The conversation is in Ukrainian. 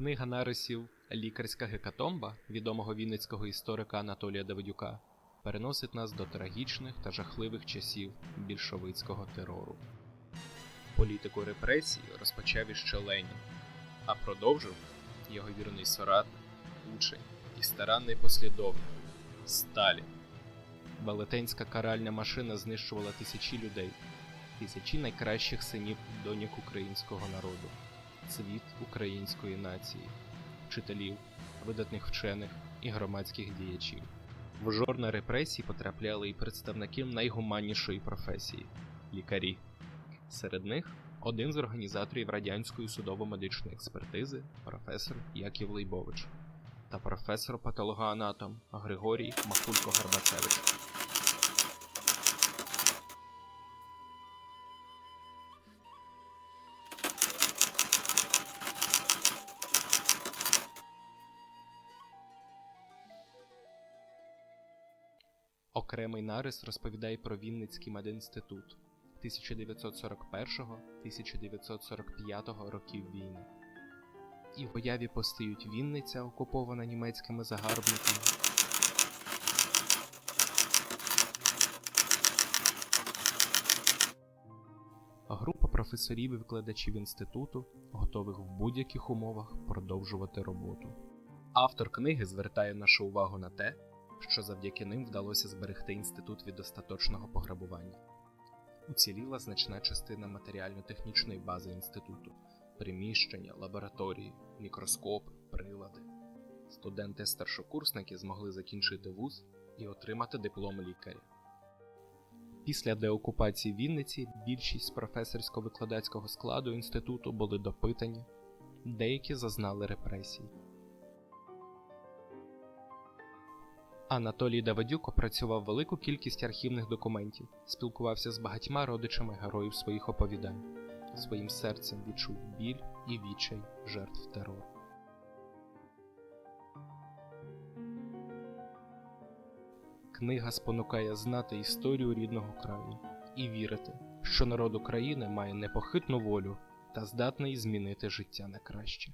Книга нарисів Лікарська гекатомба відомого вінницького історика Анатолія Давидюка переносить нас до трагічних та жахливих часів більшовицького терору. Політику репресій розпочав іще Ленін, а продовжив його вірний соратник, учень і старанний послідовник Сталін. Велетенська каральна машина знищувала тисячі людей, тисячі найкращих синів доньок українського народу, цвіт української нації, вчителів, видатних вчених і громадських діячів. В жорна репресій потрапляли і представники найгуманнішої професії лікарі. Серед них один з організаторів радянської судово-медичної експертизи, професор Яків Лейбович, та професор патологоанатом Григорій Махулько Окремий нарис розповідає про Вінницький медінститут 1941-1945 років війни. І в уяві постають Вінниця, окупована німецькими загарбниками, Група професорів і викладачів інституту, готових в будь-яких умовах продовжувати роботу. Автор книги звертає нашу увагу на те, що завдяки ним вдалося зберегти інститут від остаточного пограбування. Уціліла значна частина матеріально-технічної бази інституту, приміщення, лабораторії, мікроскопи, прилади. Студенти-старшокурсники змогли закінчити вуз і отримати диплом лікаря. Після деокупації Вінниці більшість професорсько-викладацького складу інституту були допитані, деякі зазнали репресій. Анатолій Давидюк опрацював велику кількість архівних документів, спілкувався з багатьма родичами героїв своїх оповідань, своїм серцем відчув біль і відчай жертв терору. Книга спонукає знати історію рідного краю і вірити, що народ України має непохитну волю та здатний змінити життя на краще.